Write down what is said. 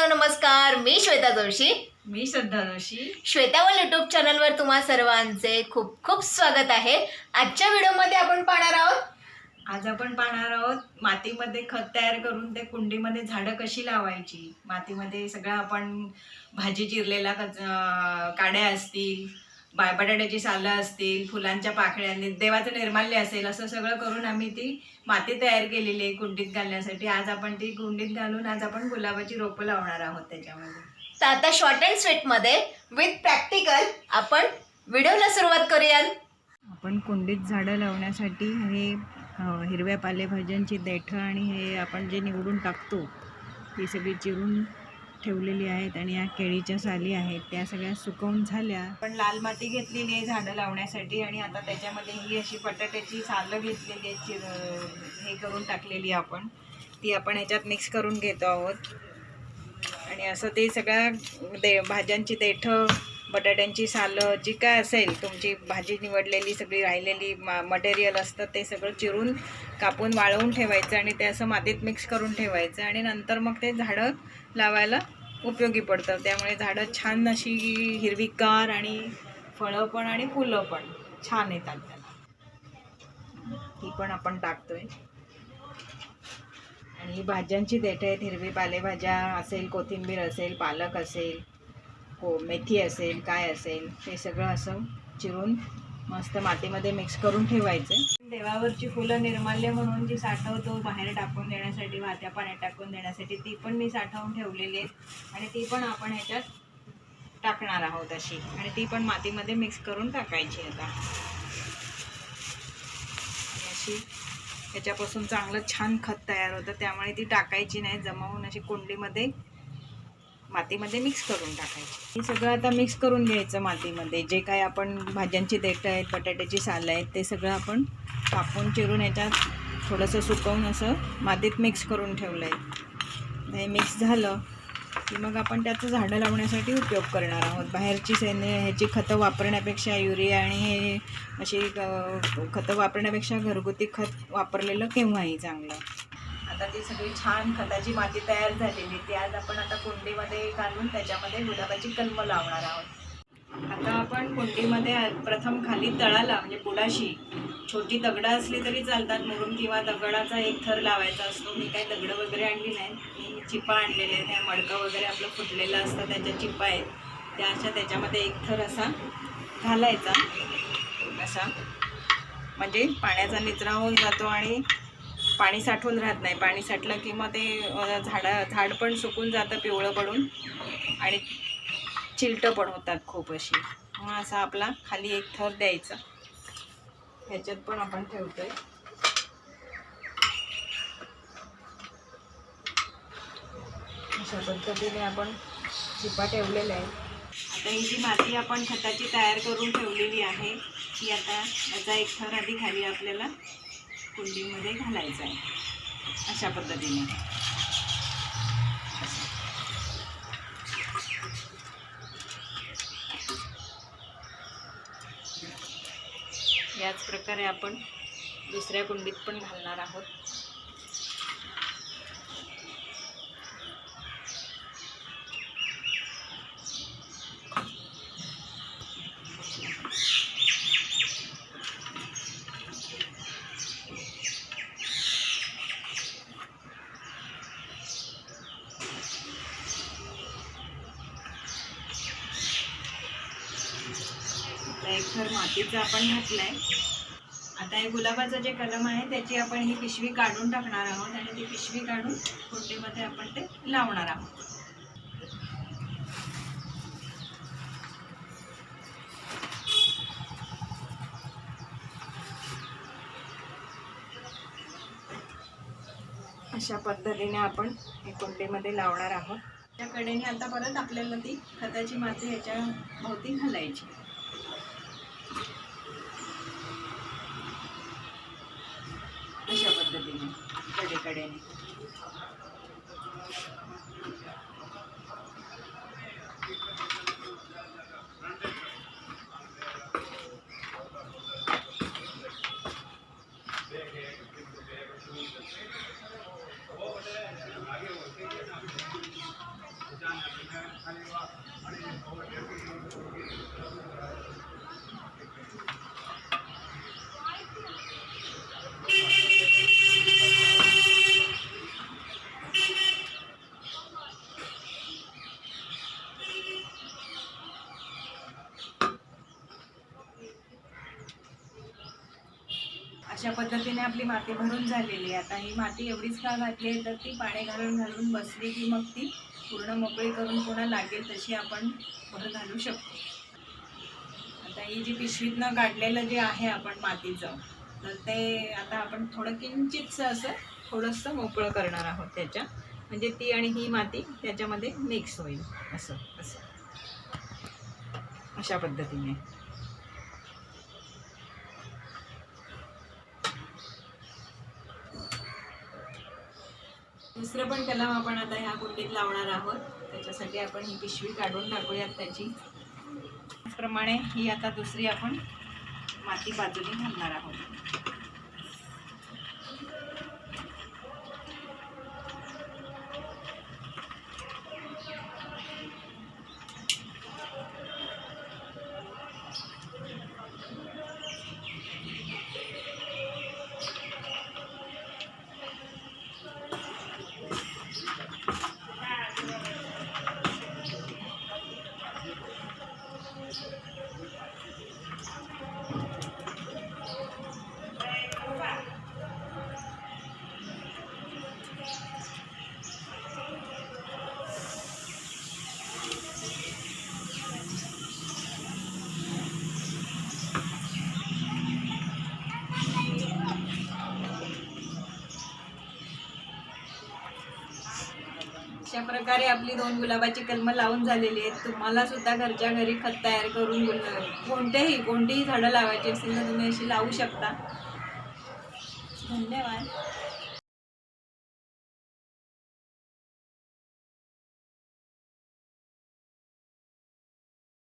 Hello नमस्कार. मी श्वेता जोशी. मी श्रद्धा जोशी. श्वेतावल युट्यूब चॅनलवर तुम्हा सर्वांचे खूप खूप स्वागत आहे. आजच्या व्हिडिओमध्ये आपण पाहणार आहोत. आज आपण पाहणार आहोत मातीमध्ये खत तयार करून ते कुंडीमध्ये झाडं कशी लावायची? मातीमध्ये सगळं आपण भाजी चिरलेला कच अं, काड्या असतील बा बटाट्याची सालं असतील फुलांच्या पाकळ्या नि- देवाचं निर्माल्य असेल असं सगळं करून आम्ही ती माती तयार केलेली आहे कुंडीत घालण्यासाठी. आज आपण ती कुंडीत घालून आज आपण गुलाबाची रोपं लावणार आहोत त्याच्यामध्ये. तर आता शॉर्ट अँड स्वीटमध्ये विथ प्रॅक्टिकल आपण व्हिडिओला सुरुवात करूयात. आपण कुंडीत झाडं लावण्यासाठी हे अ, हिरव्या पालेभाज्यांची देठं आणि हे आपण जे निवडून टाकतो ती सगळी चिरून ठेवलेली आहेत आणि या केळीच्या साली आहेत. त्या सगळ्या सुकवून झाल्या. पण लाल माती घेतलेली आहे झाडं लावण्यासाठी आणि आता त्याच्यामध्ये ही अशी बटाट्याची सालं घेतलेली आहे हे करून टाकलेली आपण. ती आपण ह्याच्यात मिक्स करून घेतो आहोत. आणि असं ते सगळ्या दे भाज्यांची देठं बटाट्यांची सालं जी काय असेल तुमची भाजी निवडलेली सगळी राहिलेली मा मटेरियल असतं ते सगळं चिरून कापून वाळवून ठेवायचं आणि ते असं मातीत मिक्स करून ठेवायचं आणि नंतर मग ते झाडं लावायला उपयोगी पडतं. त्यामुळे झाडं छान अशी हिरवीगार आणि फळं पण आणि फुलं पण छान येतात त्याला. ती पण आपण टाकतोय. आणि भाज्यांची देठं आहेत हिरवी पालेभाज्या असेल कोथिंबीर असेल पालक असेल हो मेथी असेल काय असेल ते सगळं असं चिरून मस्त मातीमध्ये मिक्स करून ठेवायचं. देवावरची फुलं निर्माल्य म्हणून जी साठवतो बाहेर टाकून देण्यासाठी वाहत्या पाण्यात टाकून देण्यासाठी ती पण मी साठवून ठेवलेली आहे. आणि ती पण आपण ह्याच्यात टाकणार आहोत अशी. आणि ती पण मातीमध्ये मिक्स करून टाकायची आता. अशी त्याच्यापासून चांगलं छान खत तयार होतं. त्यामुळे ती टाकायची नाही. जमावून अशी कुंडीमध्ये मातीमध्ये मिक्स करून टाकायची. हे सगळं आता मिक्स करून घ्यायचं मातीमध्ये. जे काय आपण भाज्यांची देठं आहेत बटाट्याची सालं आहेत ते सगळं आपण कापून चिरून याच्यात थोडंसं सुकवून असं मातीत मिक्स करून ठेवलं आहे हे मिक्स झालं की मग आपण त्याचं झाडं लावण्यासाठी उपयोग करणार आहोत. बाहेरची सेंद्रिय ह्याची खतं वापरण्यापेक्षा युरिया आणि हे अशी खतं वापरण्यापेक्षा घरगुती खत वापरलेलं केव्हाही चांगलं. आता ती सगळी छान खताची माती तयार झालेली ती आज आपण आता कुंडीमध्ये घालून त्याच्यामध्ये गुलाबाची कलमं लावणार आहोत. आता आपण कुंडीमध्ये प्रथम खाली तळाला म्हणजे बुडाशी छोटी दगडं असली तरी चालतात म्हणून किंवा दगडाचा एक थर लावायचा असतो. मी काही दगडं वगैरे आणली नाही मी चिपा आणलेले आहेत. त्या मडकं वगैरे आपलं फुटलेलं असतं त्याच्या चिपा आहेत. त्या अशा त्याच्यामध्ये एक थर असा घालायचा. असा. म्हणजे पाण्याचा निचरा होऊन जातो आणि पाणी साठवून राहत नाही. पाणी साठलं की मग ते झाडं झाडा झाड पण सुकून जातं पिवळं पडून. आणि चिलटं पण होतात खूप अशी. मग असा आपला खाली एक थर द्यायचा. ह्याच्यात पण आपण ठेवतोय. अशा पद्धतीने आपण चिपा ठेवलेल्या आहे आता ही जी माती आपण खताची तयार करून ठेवलेली आहे ती आता याचा एक थर आधी खाली आपल्याला कुंडीमध्ये घालायचं आहे. अशा पद्धतीने. याच प्रकारे आपण दुसऱ्या कुंडीत पण घालणार आहोत आता एक थर मातीचा आपण घातलाय. आता हे गुलाबाचं जे कलम आहे त्याची आपण ही पिशवी काढून टाकणार आहोत आणि ती पिशवी काढून कुंडीमध्ये आपण ते लावणार आहोत. अशा पद्धतीने आपण हे कुंडीमध्ये लावणार आहोत. त्या कडेने आता परत आपल्याला ती खताची माती ह्याच्या भोवती घालायची. अशा पद्धतीने कडेकडेने. अशा पद्धतीने आपली माती भरून झालेली आहे. आता ही माती एवढीच का घातली आहे तर ती पाणी घालून घालून बसली की मग ती पूर्ण मोकळी करून पुन्हा लागेल तशी आपण भर घालू शकतो. आता ही जी पिशवीतनं काढलेलं जे आहे आपण मातीचं तर ते आता आपण थोडं किंचितचं असं थोडंसं मोकळं करणार आहोत त्याच्या. म्हणजे ती आणि ही माती त्याच्यामध्ये मिक्स होईल असं असं. अशा पद्धतीने. दुसरं पण कलम आपण आता ह्या कुंडीत लावणार आहोत. त्याच्यासाठी आपण ही पिशवी काढून टाकूयात त्याची. त्याचप्रमाणे ही आता दुसरी आपण माती बाजूने घालणार आहोत. अशा प्रकारे आपली दोन गुलाबाची कलमं लावून झालेली आहेत. तुम्हाला सुद्धा घरच्या घरी खत तयार करून गुल- कोणतेही कोणतीही झाडं लावायची असेल तर तुम्ही अशी लावू शकता. धन्यवाद.